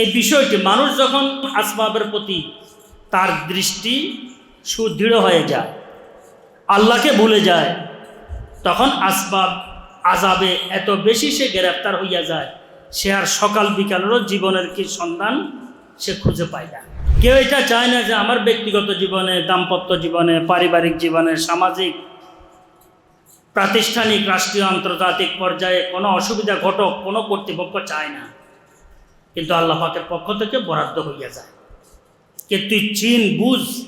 এই বিষয়টি মানুষ যখন আসবাবের প্রতি তার দৃষ্টি সুদৃঢ় হয়ে যায়, আল্লাহকে ভুলে যায়, তখন আসবাব আজাবে এত বেশি সে গ্রেফতার হইয়া যায়, সে আর সকাল বিকালেরও জীবনের কি সন্ধান সে খুঁজে পায় না। কেউ এটা চায় না যে আমার ব্যক্তিগত জীবনে, দাম্পত্য জীবনে, পারিবারিক জীবনে, সামাজিক, প্রাতিষ্ঠানিক, রাষ্ট্রীয়, আন্তর্জাতিক পর্যায়ে কোনো অসুবিধা, ঘটক কোনো কর্তৃপক্ষ চায় না। কিন্তু আল্লাহ পাকের পক্ষ থেকে বরাদ্দ হইয়া যায়। কে তুই চিন, বুঝ,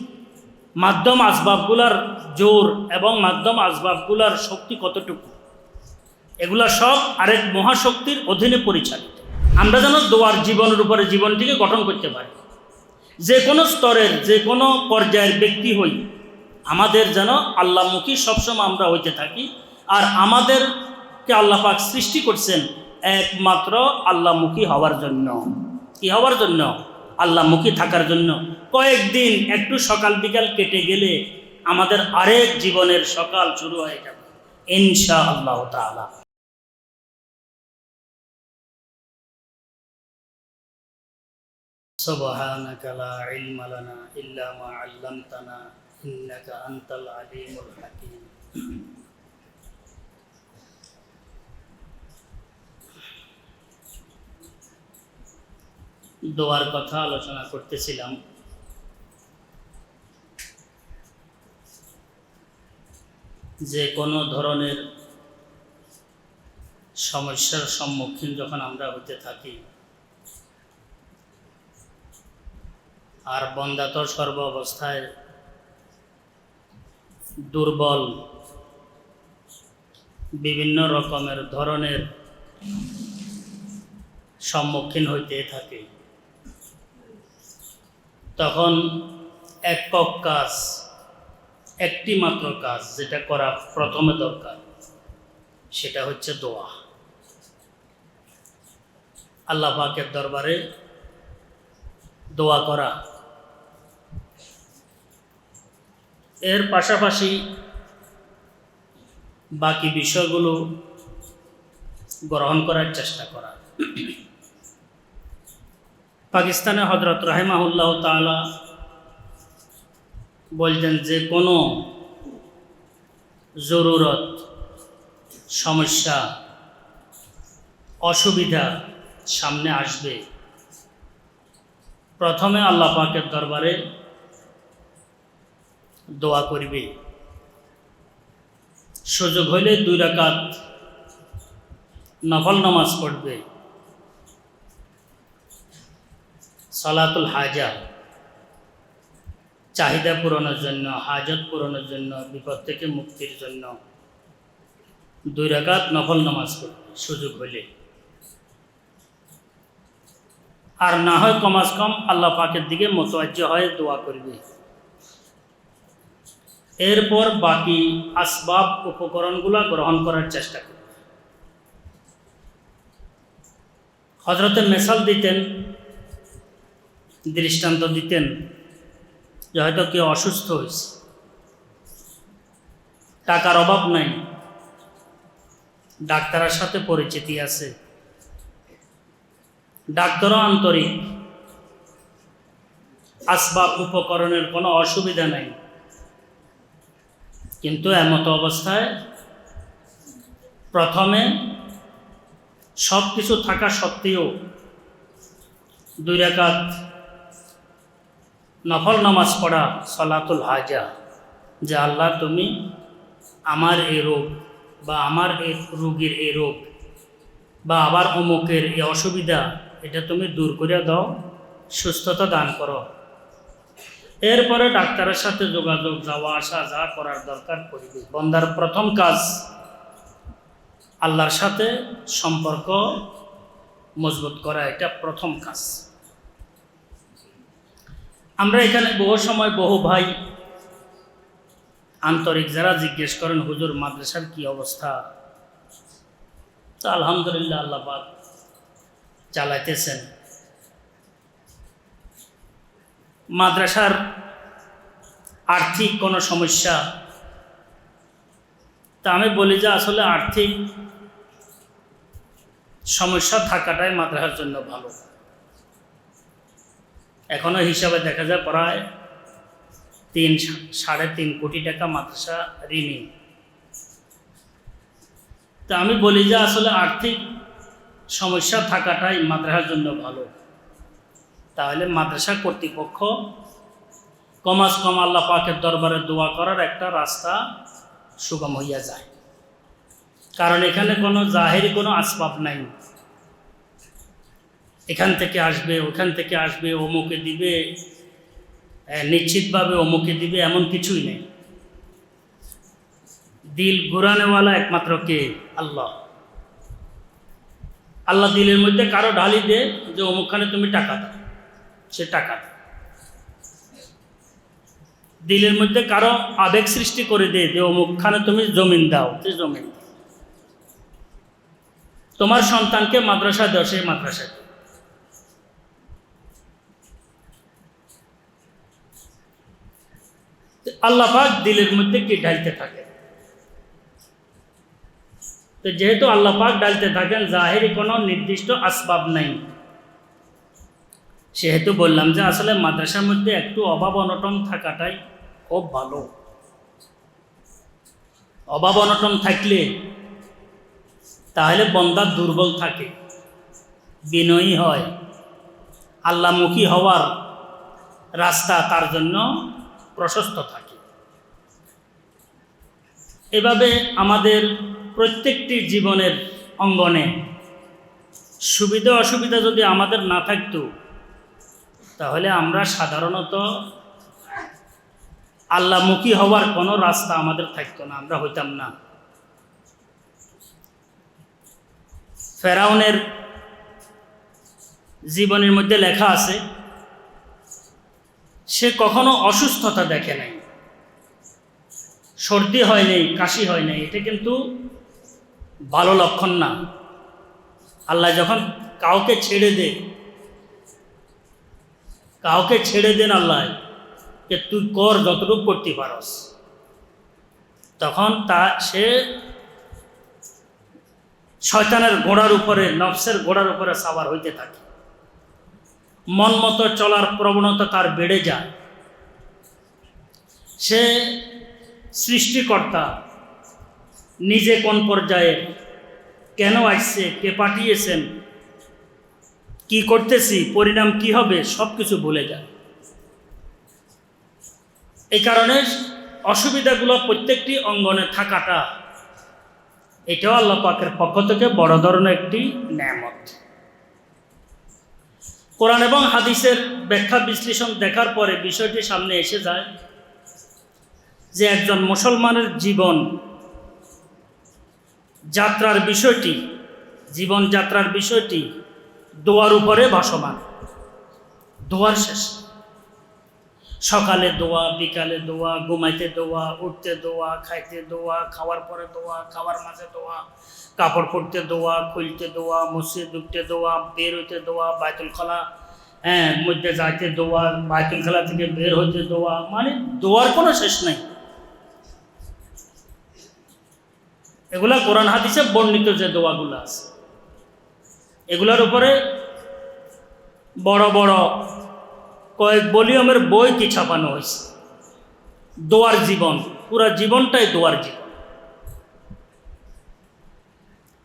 মাধ্যম আসবাবগুলার জোর এবং মাধ্যম আসবাবগুলার শক্তি কতটুকু? এগুলা সব আরেক মহাশক্তির অধীনে পরিচালিত। আমরা যেন দোয়ার জীবনের উপরে জীবনটিকে গঠন করতে পারি। যে কোনো স্তরের, যে কোনো পর্যায়ের ব্যক্তি হই, আমাদের যেন আল্লাহমুখী সবসময় আমরা হইতে থাকি। আর আমাদেরকে আল্লাহ পাক সৃষ্টি করছেন একমাত্র আল্লাহমুখী হওয়ার জন্য কি হওয়ার জন্য আল্লাহমুখী থাকার জন্য কয়েকদিন একটু সকাল বিকাল কেটে গেলে আমাদের আরেক জীবনের সকাল শুরু হয়ে যাবে ইনশা আল্লাহ তাআলা سبحانك لا علم لنا إلا ما علمتنا إنك أنت العليم الحكيم দোয়ার কথা আলোচনা করতেছিলাম। যে কোনো ধরনের সমস্যার সম্মুখীন যখন আমরা হতে থাকি, আর বন্দা তো সর্ব অবস্থায় দুর্বল, বিভিন্ন রকমের ধরনের সম্মুখীন হইতে থাকে। তখন একক কাজ, একটি মাত্র কাজ যেটা করা প্রথমে দরকার, সেটা হচ্ছে দোয়া। আল্লাহ পাকের দরবারে দোয়া করা। এর পাশাপাশি বাকি বিষয়গুলো গ্রহণ করার চেষ্টা করা। পাকিস্তানে হজরত রাহেমাহুল্লাহ তালা বলতেন যে, কোনো জরুরত, সমস্যা, অসুবিধা সামনে আসবে। প্রথমে আল্লাহ পাকের দরবারে দোয়া করবে। সুযোগ হইলে দুই রাকাত নফল নামাজ পড়বে। সালাতুল হাজা। চাহিদা পূরণের জন্য, হাজত পূরণের জন্য, বিপদ থেকে মুক্তির জন্য দুই রাকাত নফল নামাজ পড়বে সুযোগ হইলে। আর না হয় কমাস কম, আল্লাহ পাকের দিকে মোতওয়াজ্য হয়ে দোয়া করবে। এরপর বাকি আসবাব উপকরণগুলো গ্রহণ করার চেষ্টা করবে। হজরতের মেশাল দিতেন দৃষ্টান্ত দিতেন যে হয়তো কেউ অসুস্থ হয়েছে। টাকার অভাব নাই। ডাক্তারের সাথে পরিচিতি আছে। ডাক্তারও আন্তরিক। আসবাব উপকরণের কোনো অসুবিধা নাই। কিন্তু এমতো অবস্থায় প্রথমে সব কিছু থাকা সত্ত্বেও দুই রেখাত নফল নামাজ পড়া সলাতুল হাজা, যে আল্লাহ তুমি আমার এই রোগ বা আমার এই রোগীর এই রোগ বা আবার অমুকের এই অসুবিধা, এটা তুমি দূর করে দাও, সুস্থতা দান করো। এরপরে ডাক্তারের সাথে যোগাযোগ, যাওয়া, আসা, যা করার দরকার করবে। বন্দার প্রথম কাজ, আল্লাহর সাথে সম্পর্ক মজবুত করা, এটা প্রথম কাজ। আমরা এখানে বহু সময় বহু ভাই আন্তরিক যারা জিজ্ঞেস করেন, হুজুর, মাদ্রাসার কি অবস্থা? তো আলহামদুলিল্লাহ আল্লাহ চালাইতেছেন। মাদ্রাসার আর্থিক কোনো সমস্যা? তা আমি বলি যে আসলে আর্থিক সমস্যা থাকাটাই মাদ্রাসার জন্য ভালো। এখনও হিসাবে দেখা যায় প্রায় তিন, সাড়ে তিন কোটি টাকা মাদ্রাসা ঋণী তা আমি বলি যে আসলে আর্থিক সমস্যা থাকাটাই মাদ্রাসার জন্য ভালো। তাহলে মাদ্রাসা কর্তৃপক্ষ কমাস কম আল্লাহ পাকের দরবারে দোয়া করার একটা রাস্তা সুগম হইয়া যায়। কারণ এখানে কোনো জাহেরি কোনো আসবাব নাই। এখান থেকে আসবে, ওখান থেকে আসবে, অমুকে দিবে নিশ্চিতভাবে অমুকে দিবে, এমন কিছুই নেই। দিল ঘুরানেওয়ালা একমাত্র কে? আল্লাহ। আল্লাহ দিলের মধ্যে কারও ঢালি দে যে অমুকখানে তুমি টাকা দাও, সে টাকা দিলের মধ্যে কারও আবেগ সৃষ্টি করে দে যে অমুকখানে তুমি জমিন দাও, সে জমিন দেয়। তোমার সন্তানকে মাদ্রাসা দেওয়া সেই মাদ্রাসা আল্লাহ পাক দিলের মধ্যে কি ঢালতে থাকে? তো যেহেতু আল্লাহ পাক ডালতে থাকেন, জাহেরি কোনো নির্দিষ্ট আসবাব নাই। সেহেতু বললাম যে আসলে মাদ্রাসার মধ্যে একটু অভাব অনটন থাকাটাই খুব ভালো। অভাব অনটন থাকলে তাহলে বন্দা দুর্বল থাকে, বিনয়ী হয়, আল্লামুখী হওয়ার রাস্তা তার জন্য প্রশস্ত থাকে। এভাবে আমাদের প্রত্যেকটি জীবনের অঙ্গনে সুবিধা অসুবিধা যদি আমাদের না থাকতো, তাহলে আমরা সাধারণত আল্লামুখী হওয়ার কোনো রাস্তা আমাদের থাকতো না, আমরা হইতাম না। ফেরাউনের জীবনের মধ্যে লেখা আছে সে কখনো অসুস্থতা দেখে নাই। সর্দি হয় নাই, কাশি হয় নাই, এটা কিন্তু ভালো লক্ষণ না। আল্লাহ যখন কাউকে ছেড়ে দে কাউকে ছেড়ে দেন আল্লাহ যে তুই কর যতটুকু করতে পারস। তখন তা সে শয়তানের ঘোড়ার উপরে, নফসের ঘোড়ার উপরে সাবার হইতে থাকে। মন মতো চলার প্রবণতা তার বেড়ে যায়। সে সৃষ্টিকর্তা, নিজে কোন পর্যায়ে কেন আসছে, কে পাঠিয়েছেন, কি করতেছি, পরিণাম কি হবে সব কিছু ভুলে যায়। এই কারণে অসুবিধাগুলো প্রত্যেকটি অঙ্গনে থাকাটা, এটাও আল্লাহ পাকের পক্ষ থেকে বড় ধরনের একটি ন্যামত। কোরআন এবং হাদিসের ব্যাখ্যা বিশ্লেষণ দেখার পরে বিষয়টি সামনে এসে যায় যে একজন মুসলমানের জীবন যাত্রার বিষয়টি জীবনযাত্রার বিষয়টি দোয়ার উপরে ভাসমান, দোয়ার শেষ। সকালে দোয়া, বিকালে দোয়া, ঘুমাইতে দোয়া, উঠতে দোয়া, খাইতে দোয়া, খাওয়ার পরে দোয়া, খাওয়ার মাঝে দোয়া, কাপড় পরতে দোয়া, খুলতে দোয়া, মসজিদ ঢুকতে দোয়া, বের হইতে দোয়া বায়তুল খলা হ্যাঁ মধ্যে যাইতে দোয়া বায়তুল খেলা থেকে বের হইতে দোয়া মানে দোয়ার কোনো শেষ নাই। এগুলা কোরআন হাদিসে বর্ণিত যে দোয়াগুলো আছে। এগুলোর উপরে বড় বড় কয়েক ভলিউমের বই কি ছাপানো হয়েছে? দোয়ার জীবন, পুরা জীবনটাই দোয়ার জীবন।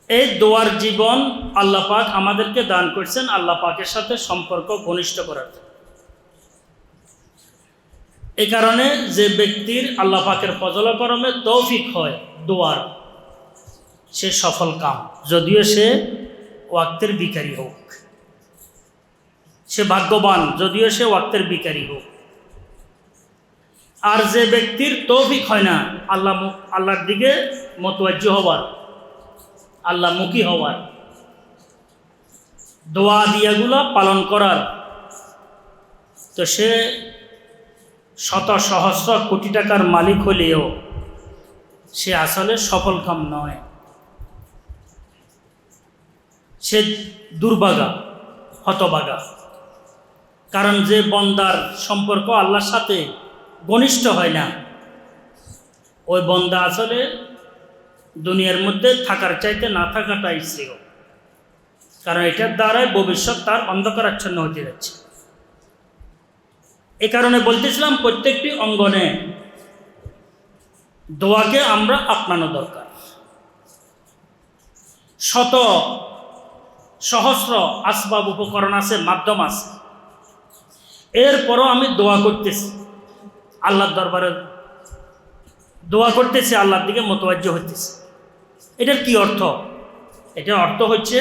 এই দোয়ার জীবন আল্লাহ পাক আমাদেরকে দান করছেন, আল্লাহ পাকের সাথে সম্পর্ক ঘনিষ্ঠ করার। এই কারণে যে ব্যক্তির আল্লাহ পাকের ফজলকরমে তৌফিক হয় দোয়ার, সে সফল কাম, যদিও সে ওয়াক্তের বিকারী হোক। সে ভাগ্যবান, যদিও সে ওয়াক্তের বিকারী হোক। আর যে ব্যক্তির তৌফিক হয় না, আল্লাহ আল্লাহর দিকে মতওয়াজ্য হওয়ার আল্লাহমুখী হওয়ার দোয়া দিয়াগুলো পালন করার। তো সে শত সহস্র কোটি টাকার মালিক হলেও সে আসলে সফল কাম নয়। সে দুর্বাগা হতবাগা কারণ যে বন্দার সম্পর্ক আল্লাহর সাথে ঘনিষ্ঠ হয় না। ওই বন্দা আসলে দুনিয়ার মধ্যে থাকার চাইতে না থাকাটাই শ্রেয়। কারণ এটার দ্বারাই ভবিষ্যৎ তার অন্ধকারাচ্ছন্ন হতে যাচ্ছে। এ কারণে বলতেছিলাম প্রত্যেকটি অঙ্গনে দোয়াকে আমরা আপনানো দরকার। শত সহস্র আসবাব উপকরণ আছে, মাধ্যম আছে। এরপরও আমি দোয়া করতেছি। আল্লাহর দরবারে দোয়া করতেছি, আল্লাহর দিকে মোতবাজ্য হইতেছে। এটার কি অর্থ? এটার অর্থ হচ্ছে,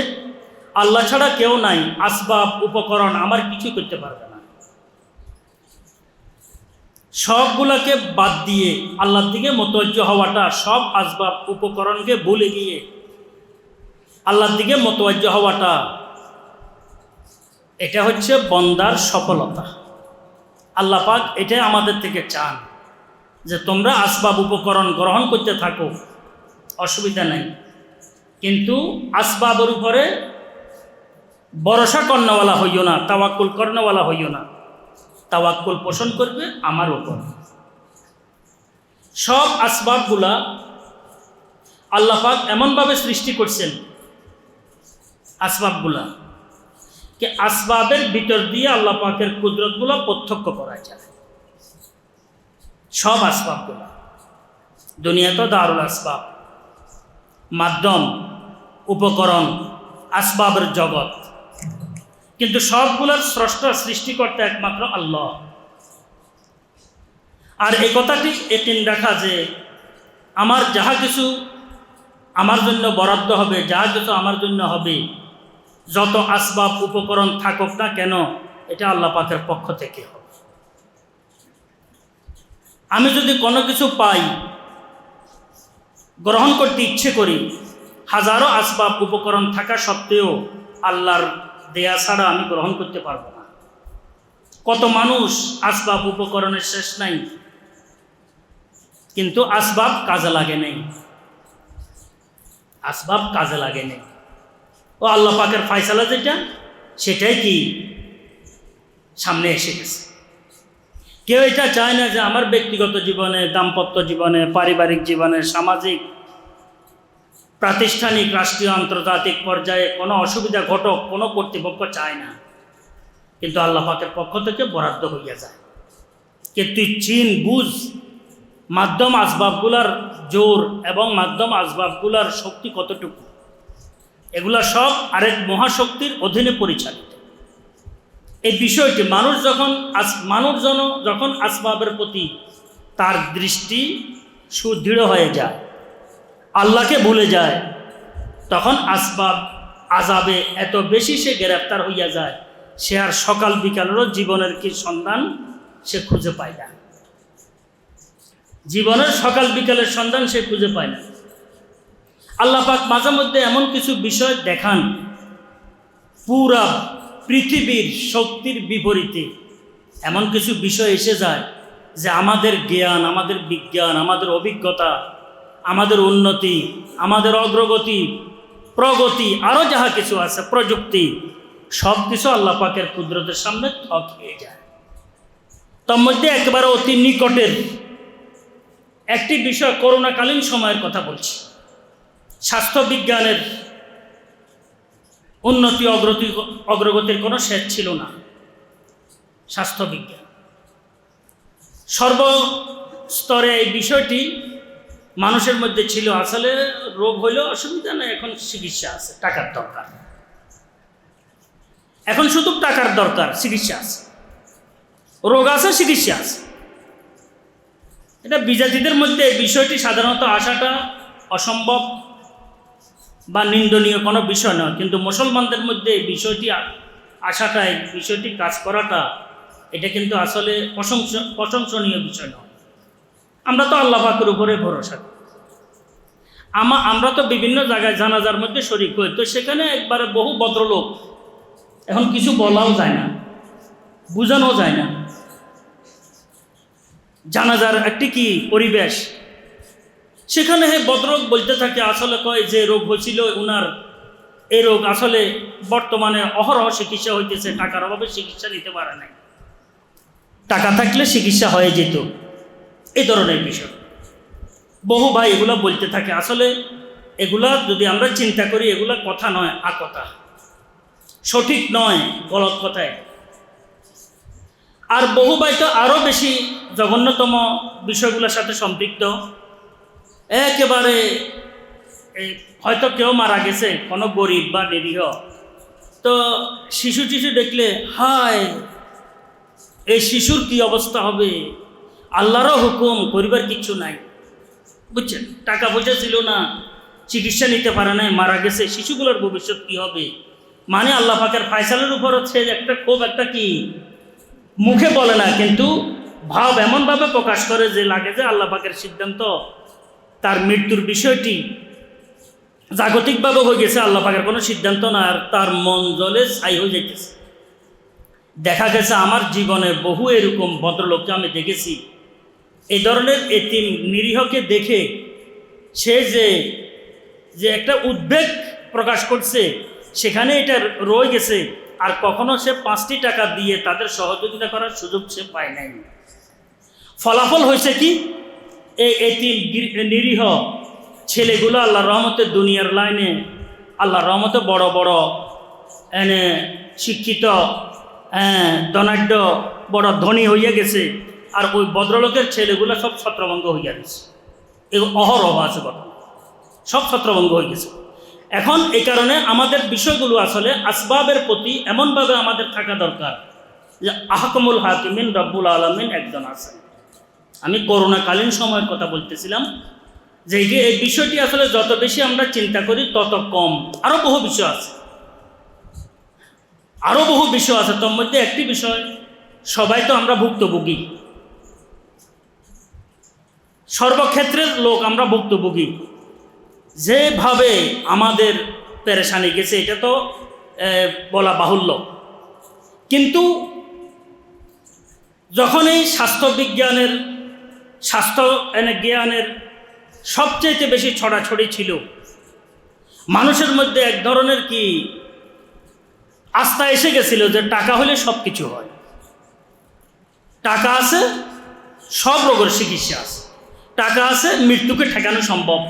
আল্লাহ ছাড়া কেউ নাই, আসবাব, উপকরণ, আমার কিছু করতে পারবে না। সবগুলোকে বাদ দিয়ে আল্লাহর দিকে মোতজ্জ হওয়াটা, সব আসবাব, উপকরণকে ভুলে গিয়ে আল্লাহর দিকে মোতওয়াজ্জ হওয়াটা, এটা হচ্ছে বন্দার সফলতা। আল্লাহ পাক এটাই আমাদের থেকে চান যে তোমরা আসবাব উপকরণ গ্রহণ করতে থাকো। অসুবিধা নেই। কিন্তু আসবাবের উপরে ভরসা কর্ণওয়ালা হইও না, তাওয়াক্কুল কর্ণওয়ালা হইও না। তাওয়াক্কুল পোষণ করবে আমার উপর। সব আসবাবগুলা আল্লাহ পাক এমনভাবে সৃষ্টি করছেন, আসবাবগুলা। যে আসবাবের ভিতর দিয়ে আল্লাহ পাকের কুদরতগুলো প্রত্যক্ষ করা যায়। সব আসবাবগুলা। দুনিয়া তো দারুল আসবাব। মাধ্যম, উপকরণ, আসবাবের জগৎ। কিন্তু সবগুলোর স্রষ্টা সৃষ্টিকর্তা একমাত্র আল্লাহ। আর এই কথাটি এটিন রাখা যে আমার যাহা কিছু আমার জন্য বরাদ্দ হবে, যাহা কিছু আমার জন্য হবে যত আসবাব, উপকরণ থাকুক না কেন, এটা আল্লাহ পাকের পক্ষ থেকে হবে। আমি যদি কোনো কিছু পাই, গ্রহণ করতে ইচ্ছে করি, হাজারো আসবাব, উপকরণ থাকা সত্ত্বেও আল্লাহর দেয়া ছাড়া আমি গ্রহণ করতে পারব না। কত মানুষ আসবাব, উপকরণের শেষ নাই, কিন্তু আসবাব কাজে লাগে নেই। আসবাব কাজে লাগে নেই। ও আল্লাহ পাকের ফায়সালা যেটা, সেটাই কি? সামনে এসে গেছে। কেউ এটা চায় না যে আমার ব্যক্তিগত জীবনে, দাম্পত্য জীবনে, পারিবারিক জীবনে, সামাজিক, প্রাতিষ্ঠানিক, রাষ্ট্রীয়, আন্তর্জাতিক পর্যায়ে কোনো অসুবিধা ঘটক, কোনো কর্তৃপক্ষ চায় না। কিন্তু আল্লাহ পাকের পক্ষ থেকে বরাদ্দ হইয়া যায়। কে তুই চিন, বুঝ, মাধ্যম আসবাবগুলার জোর এবং মাধ্যম আসবাবগুলার শক্তি কতটুকু? এগুলা সব আরেক মহাশক্তির অধীনে পরিচালিত। এই বিষয়টি মানুষ যখন আস, মানুষজন যখন আসবাবের প্রতি তার দৃষ্টি সুদৃঢ় হয়ে যায়, আল্লাহকে ভুলে যায়, তখন আসবাব আজাবে এত বেশি সে গ্রেপ্তার হইয়া যায়, সে আর সকাল বিকালেরও জীবনের কি সন্ধান সে খুঁজে পায় না। জীবনের সকাল বিকালের সন্ধান সে খুঁজে পায় না। আল্লাহ পাক মাঝে মধ্যে এমন কিছু বিষয় দেখান, পুরা পৃথিবীর শক্তির বিপরীতে। এমন কিছু বিষয় এসে যায় যে আমাদের জ্ঞান, আমাদের বিজ্ঞান, আমাদের অভিজ্ঞতা, আমাদের উন্নতি, আমাদের অগ্রগতি, প্রগতি আরও যাহা কিছু আছে, প্রযুক্তি, সব কিছু আল্লাহ পাকের কুদরতের সামনে থক হয়ে যায়। তার মধ্যে একেবারে অতি নিকটের একটি বিষয় করোনাকালীন সময়ের কথা বলছি। স্বাস্থ্যবিজ্ঞানের উন্নতি অগ্রতি অগ্রগতির কোনো শেষ ছিল না। স্বাস্থ্যবিজ্ঞান। সর্বস্তরে এই বিষয়টি মানুষের মধ্যে ছিল। আসলে রোগ হইলেও অসুবিধা নেই, এখন চিকিৎসা আছে, টাকার দরকার। এখন শুধু টাকার দরকার, চিকিৎসা আছে। রোগ আছে, চিকিৎসা আছে। এটা বিজাতিদের মধ্যে বিষয়টি সাধারণত আসাটা অসম্ভব। বা নিন্দনীয় কোনো বিষয় নয়। কিন্তু মুসলমানদের মধ্যে এই বিষয়টি আসাটা, এই বিষয়টি কাজ করাটা, এটা কিন্তু আসলে প্রশংস প্রশংসনীয় বিষয় নয়। আমরা তো আল্লাহ পাকের উপরে ভরসা করি। আমা আমরা তো বিভিন্ন জায়গায় জানাজার মধ্যে শরিক হই। তো সেখানে একবারে বহু ভদ্রলোক, এখন কিছু বলাও যায় না, বোঝানো যায় না। জানাজার একটি কি পরিবেশ? সেখানে হে বদরোগ বলতে থাকে, আসলে কয় যে রোগ হয়েছিল, উনার এই রোগ আসলে বর্তমানে অহরহ চিকিৎসা হইতেছে, টাকার অভাবে চিকিৎসা নিতে পারে নাই। টাকা থাকলে চিকিৎসা হয়ে যেত। এই ধরনের বিষয়। বহু ভাই এগুলা বলতে থাকে, আসলে এগুলা যদি আমরা চিন্তা করি, এগুলা কথা নয় আকথা সঠিক নয়, গলত কথায়। আর বহু ভাই তো আরও বেশি জঘন্যতম বিষয়গুলোর সাথে সম্পৃক্ত। একেবারে হয়তো কেউ মারা গেছে, কোনো গরিব বা নিরীহ। তো শিশু টিশু দেখলে, হায়, এই শিশুর কি অবস্থা হবে? আল্লাহরও হুকুম করিবার কিচ্ছু নাই। বুঝছেন? টাকা পয়সা ছিল না, চিকিৎসা নিতে পারে নাই, মারা গেছে, শিশুগুলোর ভবিষ্যৎ কি হবে? মানে আল্লাহ পাকের ফায়সালের উপর হচ্ছে একটা খুব একটা কি? মুখে বলে না, কিন্তু ভাব এমনভাবে প্রকাশ করে যে লাগে যে আল্লাহ পাকের সিদ্ধান্ত তার মৃত্যুর বিষয়টি জাগতিকভাবে হয়ে গেছে, আল্লাহ পাকের কোনো সিদ্ধান্ত না, আর তার মন জলে ছাই হয়ে যাইতেছে। দেখা গেছে আমার জীবনে বহু এরকম ভদ্রলোককে আমি দেখেছি। এই ধরনের এতিম নিরীহকে দেখে সে যে যে একটা উদ্বেগ প্রকাশ করছে, সেখানে এটা রয়ে গেছে, আর কখনো সে পাঁচটি টাকা দিয়ে তাদের সহযোগিতা করার সুযোগ সে পায় নাই। ফলাফল হয়েছে কি? এই এতিম নিরীহ ছেলেগুলো আল্লাহ রহমতের দুনিয়ার লাইনে, আল্লাহ রহমতে বড় বড়, এনে শিক্ষিত ধনাঢ্য, বড় ধনী হইয়া গেছে। আর ওই ভদ্রলোকের ছেলেগুলো সব ছত্রভঙ্গ হইয়া গেছে। এগুলো অহরহ আছে কথা সব ছত্রভঙ্গ হয়ে গেছে। এখন এই কারণে আমাদের বিষয়গুলো আসলে আসবাবের প্রতি এমনভাবে আমাদের থাকা দরকার যে আহকমুল হাকিমিন রব্বুল আলমিন একজন আছেন। আমি করোনাকালীন সময়ের কথা বলতেছিলাম, যে এই যে এই বিষয়টি আসলে যত বেশি আমরা চিন্তা করি, তত কম। আরও বহু বিষয় আছে। আরও বহু বিষয় আছে, তোর মধ্যে একটি বিষয়, সবাই তো আমরা ভুক্তভোগী। সর্বক্ষেত্রের লোক আমরা ভুক্তভোগী। যেভাবে আমাদের পেরেশানি গেছে, এটা তো বলা বাহুল্য। কিন্তু যখন এই স্বাস্থ্যবিজ্ঞানের স্বাস্থ্য জ্ঞানের সবচেয়ে বেশি ছড়াছড়ি ছিল। মানুষের মধ্যে এক ধরনের কি আস্থা এসে গেছিল যে টাকা হলে সব কিছু হয়। টাকা আছে, সব রোগের চিকিৎসা আছে। টাকা আছে, মৃত্যুকে ঠেকানো সম্ভব।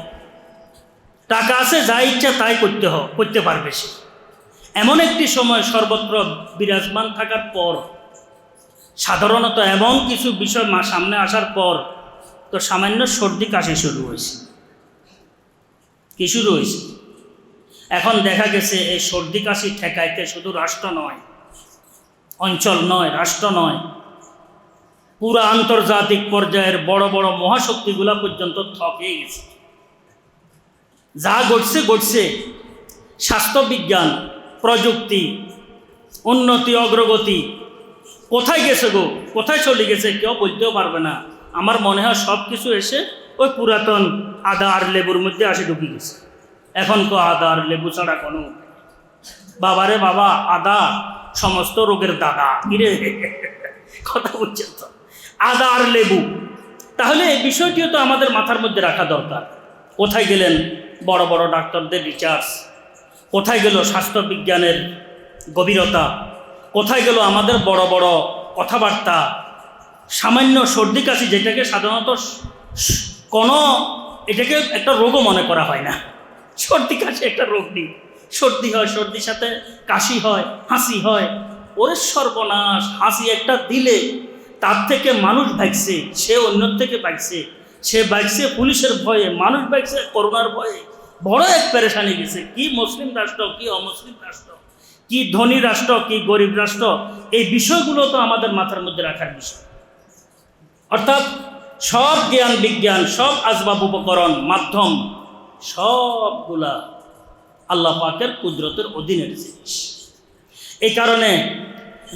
টাকা আছে, যা ইচ্ছা তাই করতে হ করতে পারবে সে। এমন একটি সময় সর্বত্র বিরাজমান থাকার পর, সাধারণত এমন কিছু বিষয় মা সামনে আসার পর তো সামান্য সর্দি কাশি শুরু হয়েছে। কি শুরু হয়েছে? এখন দেখা গেছে এই সর্দি কাশি ঠেকাইতে শুধু রাষ্ট্র নয়, অঞ্চল নয়, রাষ্ট্র নয়, পুরো আন্তর্জাতিক পর্যায়ের বড় বড় মহাশক্তিগুলা পর্যন্ত থকে গেছে। যা ঘটছে ঘটছে। স্বাস্থ্যবিজ্ঞান প্রযুক্তি, উন্নতি, অগ্রগতি, কোথায় গেছে গো? কোথায় চলে গেছে? কেউ বলতেও পারবে না। আমার মনে হয় সব কিছু এসে ওই পুরাতন আদা আর লেবুর মধ্যে আসে ঢুকে গেছে। এখন তো আদা আর লেবু ছাড়া কোনো। বাবারে বাবা, আদা সমস্ত রোগের দাদা। কিরে? কথা বলছেন তো? আদা আর লেবু। তাহলে এই বিষয়টিও তো আমাদের মাথার মধ্যে রাখা দরকার। কোথায় গেলেন বড় বড় ডাক্তারদের রিচার্জ কোথায় গেল স্বাস্থ্যবিজ্ঞানের গভীরতা? কোথায় গেল আমাদের বড় বড় কথাবার্তা? সামান্য সর্দি কাশি যেটাকে সাধারণত কোনো এটাকে একটা রোগও মনে করা হয় না। সর্দি কাশি একটা রোগ নেই। সর্দি হয়, সর্দির সাথে কাশি হয়, হাসি হয়। ওরে সর্বনাশ, হাসি একটা দিলে তার থেকে মানুষ ভাগছে, সে অন্যর থেকে ভাগছে। সে ভাগছে পুলিশের ভয়ে, মানুষ ভাগছে করোনার ভয়ে। বড় এক পেরেশানি গেছে। কি মুসলিম রাষ্ট্র, কি অমুসলিম রাষ্ট্র, কি ধনী রাষ্ট্র, কি গরিব রাষ্ট্র, এই বিষয়গুলো তো আমাদের মাথার মধ্যে রাখার বিষয়। অর্থাৎ সব জ্ঞান, বিজ্ঞান, সব আসবাব, উপকরণ, মাধ্যম, সবগুলা আল্লাহ পাকের কুদরতের অধীনের জিনিস এই কারণে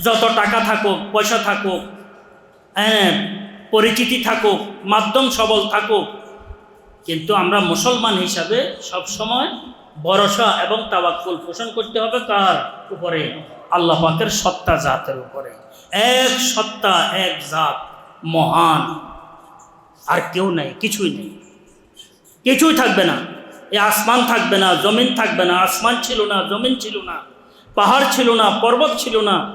যত টাকা থাকুক, পয়সা থাকুক হ্যাঁ পরিচিতি থাকুক, মাধ্যম সবল থাকুক, কিন্তু আমরা মুসলমান হিসাবে সব সময় ভরসা এবং তাবাক্কুল পোষণ করতে হবে কার উপরে? আল্লাহ পাকের সত্তা জাতের উপরে। এক সত্তা, এক জাত। মহান। আর কেউ নেই, কিছুই নেই। কিছুই থাকবে না। এ আসমান থাকবে না, জমিন থাকবে না, আসমান ছিল না, জমিন ছিল না, পাহাড় ছিল না, পর্বত ছিল না।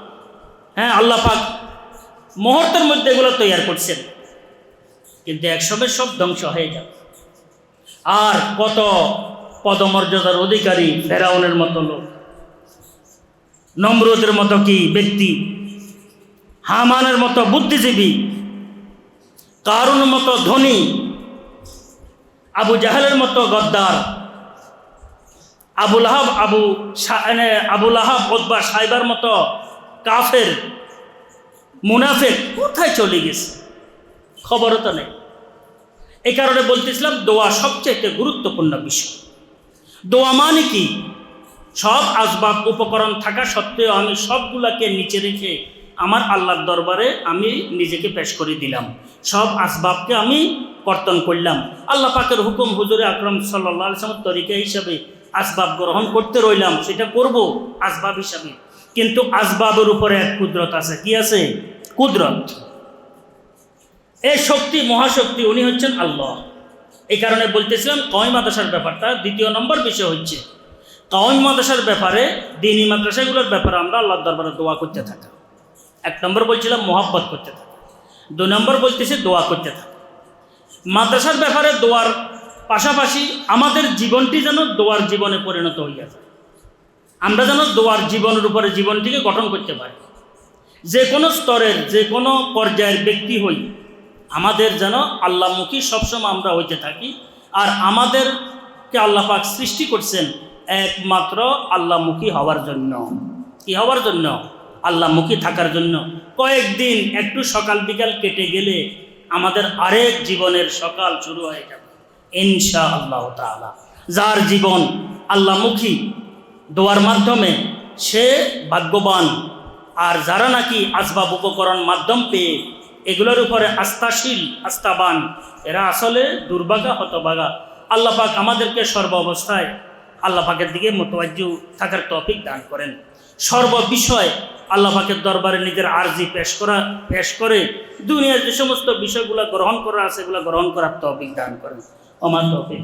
হ্যাঁ আল্লাহ পাক মুহূর্তের মধ্যে এগুলো তৈরি করছেন। কিন্তু একসময় সব ধ্বংস হয়ে যাবে। আর কত পদমর্যাদার অধিকারী ফেরাউনের মতো লোক, নম্রদের মতো কি ব্যক্তি, হামানের মতো বুদ্ধিজীবী কারুন মতো ধনী, আবু জাহেলের মতো গদ্দার। আবুল আহাব আবু আবুল আহাব ওদবা সাইবার মতো কাফের, মুনাফেক কোথায় চলে গেছে? খবরও তো নেই। এই কারণে বলতেছিলাম, দোয়া সবচেয়ে গুরুত্বপূর্ণ বিষয়। দোয়া মানে কি? সব আসবাব, উপকরণ থাকা সত্ত্বেও আমি সবগুলাকে নিচে রেখে আমার আল্লাহর দরবারে আমি নিজেকে পেশ করে দিলাম। সব আসবাবকে আমি কর্তন করলাম। আল্লাহ পাকের হুকুম হুজুরে আকরম সাল্লাহ সাল্লামের তরিকা হিসাবে আসবাব গ্রহণ করতে রইলাম। সেটা করব আসবাব হিসাবে। কিন্তু আসবাবের উপরে এক কুদরত আছে। কি আছে? কুদরত। এই শক্তি, মহাশক্তি, উনি হচ্ছেন আল্লাহ। এই কারণে বলতেছিলাম কয় মাদ্রাসার ব্যাপারটা দ্বিতীয় নম্বর বিষয় হচ্ছে কওয়ামি মাদ্রাসার ব্যাপারে, দিনী মাদ্রাসাগুলোর ব্যাপারে আমরা আল্লাহর দরবারে দোয়া করতে থাকা। এক নম্বর বলছিলাম মোহাব্বত করতে থাকা। দু নম্বর বলতেছে দোয়া করতে থাকা। মাদ্রাসার ব্যাপারে দোয়ার পাশাপাশি আমাদের জীবনটি যেন দোয়ার জীবনে পরিণত হইয়া যায়। আমরা যেন দোয়ার জীবনের উপরে জীবনটিকে গঠন করতে পারি। যে কোনো স্তরের, যে কোনো পর্যায়ের ব্যক্তি হই, আমাদের যেন আল্লাহমুখী সবসময় আমরা হইতে থাকি আর আমাদেরকে আল্লাহ পাক সৃষ্টি করছেন একমাত্র আল্লাহমুখী হওয়ার জন্য। কি হওয়ার জন্য? আল্লাহমুখী থাকার জন্য কয়েকদিন একটু সকাল বিকাল কেটে গেলে আমাদের আরেক জীবনের সকাল শুরু হয়ে যাবে। ইনশা আল্লাহ তাআলা। যার জীবন আল্লাহমুখী দোয়ার মাধ্যমে সে ভাগ্যবান। আর যারা নাকি আসবাব উপকরণ মাধ্যম পেয়ে এগুলোর উপরে আস্থাশীল, আস্থাবান, এরা আসলে দুর্ভাগা, হতভাগা। আল্লাহ পাক আমাদেরকে সর্ব অবস্থায় আল্লাহ পাকের দিকে মোতবাজ্জু থাকার টপিক দান করেন। সর্ব বিষয় আল্লাহাকের দরবারে নিজের আর্জি পেশ করা, পেশ করে দুনিয়ার যে সমস্ত বিষয়গুলো গ্রহণ করা আছে, এগুলো গ্রহণ করার তফিক দান করেন। আমার তফিক।